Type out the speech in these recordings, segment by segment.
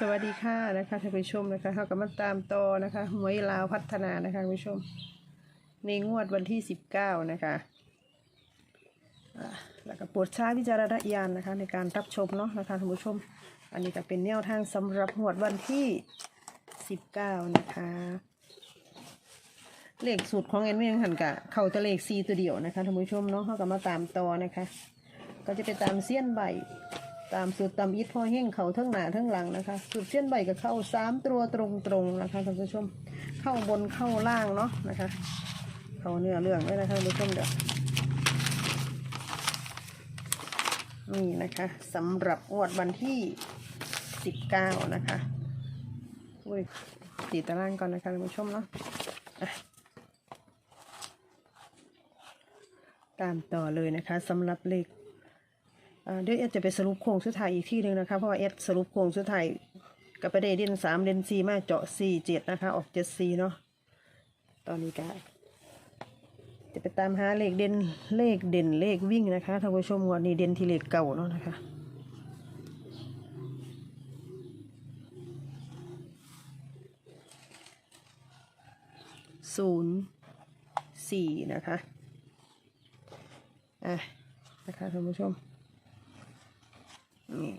สวัสดีค่ะนะคะท่านผู้ชมนะคะเขากำลังตามต่อนะคะหวยลาวพัฒนานะคะท่านผู้ชม ในงวดวันที่19นะคะแล้วก็โปรดใช้วิจารณญาณนะคะ ในการรับชมเนาะนะคะท่านผู้ชม อันนี้ก็เป็นแนวทางสำหรับงวดวันที่19นะคะ เลขสูตรของแอนเมียงหันกะเข่าจะเลขซีตัวเดียวนะคะท่านผู้ชมเนาะเขาก็มาตามต่อนะคะ ก็จะไปตามเสี้ยนใบ ตามสูตรตามอิทพอแห้งเขาทั้งหน้าทั้งหลังนะคะ สูตรเสี้นใบก็เข้าสามตัวตรงๆนะคะท่านผู้ชม เข้าบนเข้าล่างเนาะนะคะ เขาเนื้อเรื่องเลยนะคะท่านผู้ชมเดี๋ยวนี่นะคะสำหรับงวดวันที่สิบเก้านะคะอุ้ยตีตารางก่อนนะคะท่านผู้ชมเนาะตามต่อเลยนะคะสำหรับเลข เดี๋ยวเอดจะไปสรุปโครงสุดท้ายอีกที่หนึ่งนะคะเพราะว่าเอดสรุปโครงสุดท้ายกับประเด็นเด่นสามเด่นสี่มาเจาะสี่เจ็ดนะคะ ออกเจ็ดสี่เนาะตอนนี้ก็จะไปตามหาเลขเด่นเลขเด่นเลขวิ่งนะคะท่านผู้ชมวันนี้เด่นที่เลขเก่าเนาะนะคะศูนย์สี่นะคะอะนะคะท่านผู้ชม นี่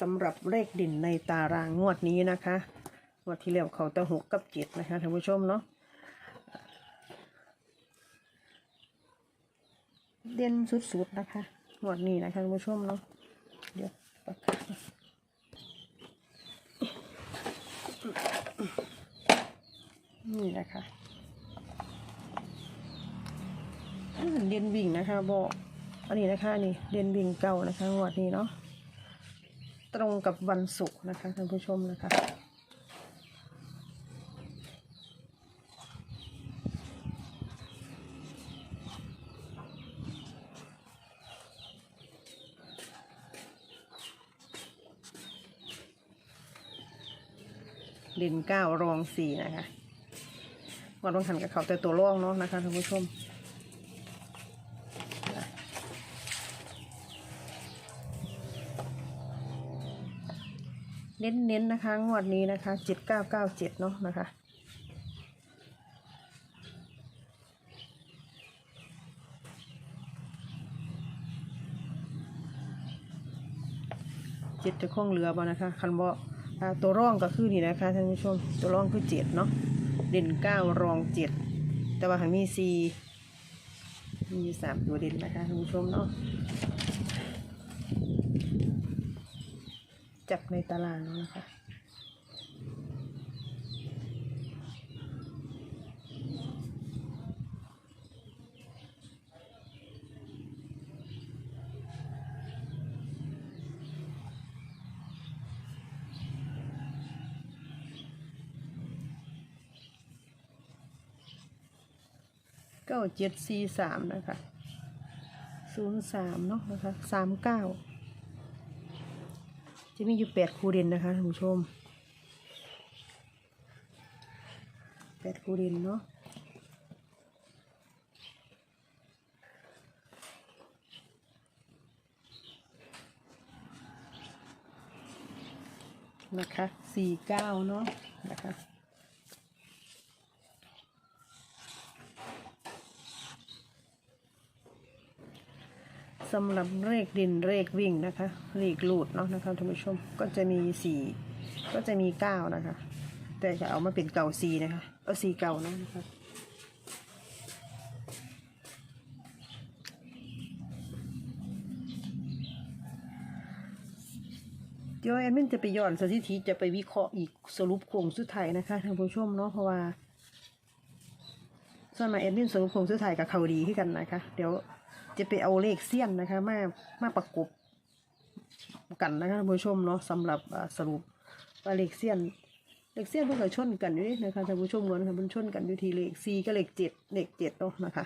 สำหรับเลขด่นในตารางงวดนี้นะคะงวดที่แล้วเขาตะหกกับเจ็ดนะคะท่านผู้ชมเนาะเด่นสุดๆนะคะงวดนี้นะคะท่านผู้ชมเนาะเดี๋ยวปากกานี่นะคะอ่าเด่นวิ่งนะคะบอก อันนี้นะคะนี่เรียนวิงเก่านะคะงวดนี้เนาะตรงกับวันศุกร์นะคะท่านผู้ชมนะคะเด่นเก้ารองสี่นะคะวันวันขันกับเขาแต่ตัวร่องเนาะนะคะท่านผู้ชม เน้นๆนะคะ งวดนี้นะคะเจ็ดเก้าเก้าเจ็ดเนาะนะคะ เจ็ดจะคล้องเหลือบ่นะคะ คันบ่อ่าตัวร่องก็คือนี่นะคะท่านผู้ชม ตัวร่องคือเจ็ดเนาะ เด่นเก้ารองเจ็ด แต่ว่าหันมีสี่มีสามตัวเด่นนะคะท่านผู้ชมเนาะ จับในตารางนะคะเก้าเจ็ดสี่สามนะคะศูนย์สามเนาะนะคะสามเก้า จะมีอยู่แปดคูเด่นนะคะท่านผู้ชมแปดคูเด่นเนาะนะคะสี่เก้าเนาะนะคะ สำหรับเลขดินเลขวิ่งนะคะเลขลูดเนาะนะคะท่านผู้ชมก็จะมีสี่ก็จะมีเก้านะคะ แต่จะเอามาเป็นเก่าสี่นะคะเอาสี่เก่าเนาะนะคะเดี๋ยวแอดมินจะไปย้อนสถิติจะไปวิเคราะห์อีกสรุปโครงสุดท้ายนะคะท่านผู้ชมเนาะเพราะว่า ส่วนมาแอดมินสรุปโครงสุดท้ายกับเขาดีที่กันนะคะ เดี๋ยวจะไปเอาเลขเสี้ยนนะคะ มามาประกบกันนะคะท่านผู้ชมเนาะสำหรับสรุปว่าเลขเสี้ยนเลขเสี้ยนเพิ่งจะชนกันอยู่นี่นะคะท่านผู้ชมเนาะนะคะมันชนกันอยู่ทีเลขสี่กับเลขเจ็ดเลขเจ็ดเนาะนะคะ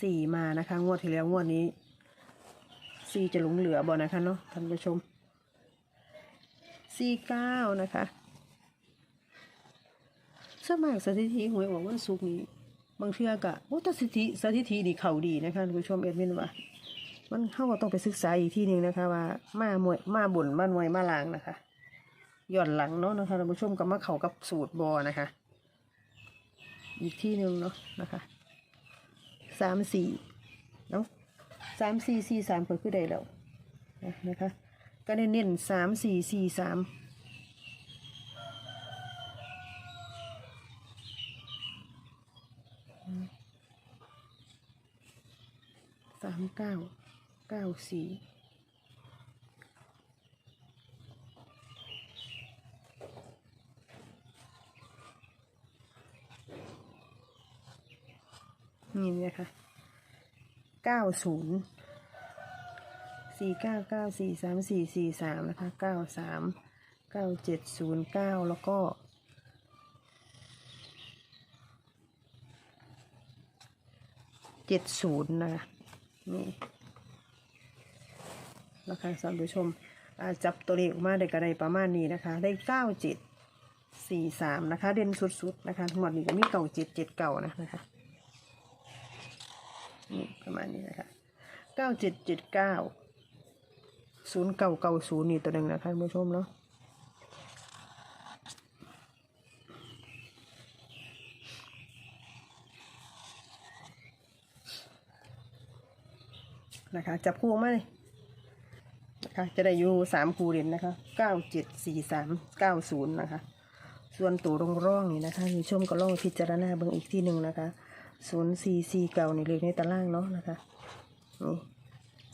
สี่มานะคะ งวดที่แล้วงวดนี้สี่จะหลงเหลือบ่นะคะเนาะท่านผู้ชมสี่เก้านะคะ สวนมากสถิติหวยออกวันศุกร์นี้บางเทื่อกะโอ้แต่สถิติสถิติดีเข่าดีนะคะท่านผู้ชมเอ็ดมินว่า มันเข้าก็ต้องไปศึกษาอีกที่หนึ่งนะคะว่า มาหมวยมาบุญมาหน่วยมาลางนะคะหย้อนหลังเนาะนะคะท่านผู้ชมก็มาเข้ากับสูตรบอนะคะ อีกที่หนึ่งเนาะนะคะสามสี่เนาะสามสี่สี่สามเปิดขึ้นได้แล้วนะคะก็เน้นๆสามสี่สี่สาม สามเก้าเก้าสี่นี่นะคะเก้าศูนย์สี่เก้าเก้าสี่สามสี่สี่สามนะคะเก้าสามเก้าเจ็ดศูนย์เก้าแล้วก็เจ็ดศูนย์นะคะ นี่นะคะท่านผู้ชมจับตัวเลขออกมาได้ก็ไดประมาณนี้นะคะ ได้เก้าเจ็ดสี่สามนะคะ เด่นสุดๆนะคะทั้งหมดนี้ก็มีเก่าเจ็ดเจ็ดเก่านะนะคะนี่ประมาณนี้นะคะเก้าเจ็ดเจ็ดเก้าศูนย์เก่าเก่าศูนย์นี่ตัวหนึ่งนะคะท่านผู้ชมเนาะ นะคะ จับคู่มาเลยนะคะ จะได้อยู่สามคู่เด่นนะคะเก้าเจ็ดสี่สามเก้าศูนย์นะคะ ส่วนตัวรงร่องนี่นะคะท่านผู้ชมก็ลองพิจารณาเบิ่งอีกที่หนึ่งนะคะศูนย์สี่สี่เก่านี่เลยในตารางเนาะนะคะนี่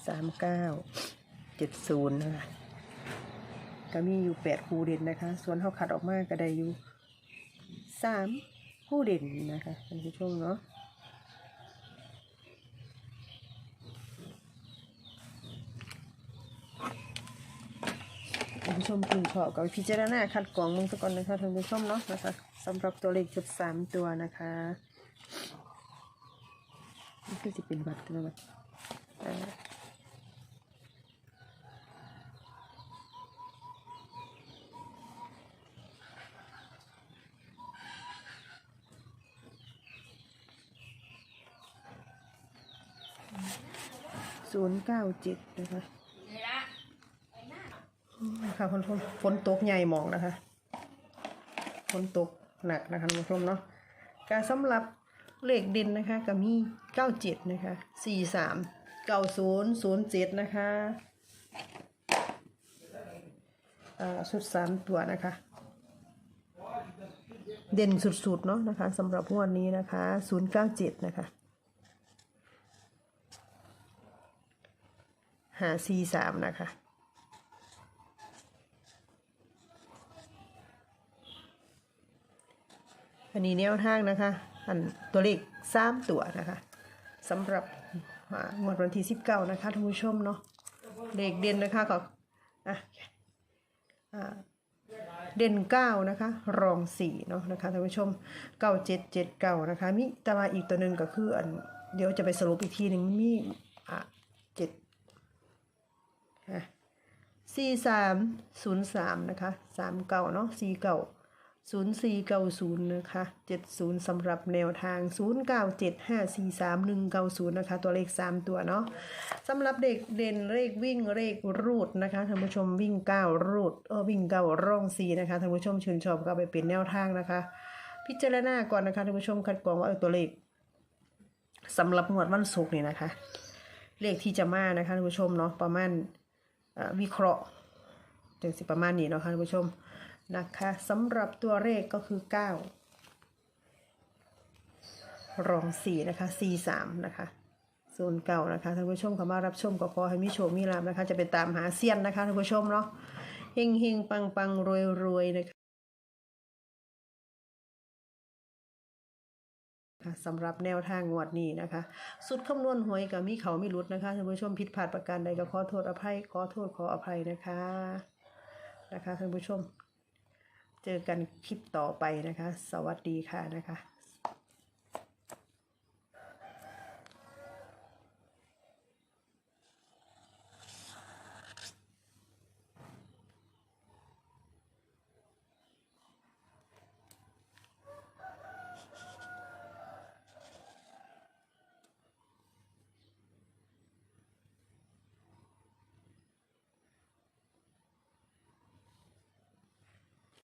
สามเก้าเจ็ดศูนย์นะคะก็มีอยู่แปดคู่เด่นนะคะ ส่วนเขาขัดออกมาก็ได้อยู่สามคู่เด่นนะคะท่านผู้ชมเนาะท่านผู้ ชมพึงชอบกับพิจารณาคัดกรองมึงสักก่อนนะคะท่านผู้ชมเนาะนะคะสำหรับตัวเลขจุดสามตัวนะคะนี่คือจะเป็นบัตรนะบัตรอ่าศูนย์เก้าเจ็ดนะคะ ค่ะคุณผู้ชมฝนตกใหญ่หมองนะคะฝนตกหนักนะคะคุณผู้ชมเนาะการสำหรับเลขเด่นนะคะก็มีเก้าเจ็ดนะคะสี่สามเก้าศูนย์ศูนย์เจ็ดนะคะอ่าชุดสามตัวนะคะ เด่นสุดๆเนาะนะคะสำหรับวดนี้นะคะศูนย์เก้าเจ็ดนะคะหา C สามนะคะ อันนี้แนวทางนะคะอันตัวเลขสามตัวนะคะสำหรับงวดวันที่สิบเก้านะคะท่านผู้ชมเนาะเลขเด่นนะคะก็อะเด่นเก้านะคะ รองสี่เนาะนะคะท่านผู้ชมเก้าเจ็ดเจ็ดเก้านะคะมีแตว่าอีกตัวหนึ่งก็คืออันเดี๋ยวจะไปสรุปอีกทีหนึ่งมีอะเจ็ดสี่สามศูนย์สามนะคะสามเก่าเนาะสี่เก่า ศูนย์สี่เก้าศูนะคะเจ็ดศูนย์สำหรับแนวทางศูนย์เก้าเจ็ดห้าสี่สามหนึ่งเก้าศูนย์นะคะ ตัวเลขสามตัวเนาะสำหรับเด็กเด่นเลขวิ่งเลขรูดนะคะท่านผู้ชมวิ่งเก้ารูดเออวิ่งเก้าร่องสีนะคะท่านผู้ชมชื่นชอบก็ไปเป็นแนวทางนะคะ พิจารณาก่อนนะคะท่านผู้ชมคัดกรองว่าเออตัวเลขสำหรับงวดวันศุกร์นี่นะคะ เลขที่จะมานะคะท่านผู้ชมเนาะประมาณวิเคราะห์จังสิประมาณนี้เนาะค่ะท่านผู้ชม นะคะสำหรับตัวเลขก็คือ 9 รอง 4 นะคะ 4 3 นะคะส่วนเก่านะคะท่านผู้ชมเข้ามารับชมก็ขอให้มีโชคมีลาภนะคะ จะไปตามหาเซียนนะคะท่านผู้ชมเนาะเฮงเฮงปังปังรวยรวยนะคะค่ะสำหรับแนวทางงวดนี้นะคะ สุดคำนวณหวยกับมีเขามีรุดนะคะท่านผู้ชมผิดพลาดประการใดก็ขอโทษอภัยขอโทษขออภัยนะคะนะคะท่านผู้ชม เจอกันคลิปต่อไปนะคะ สวัสดีค่ะนะคะ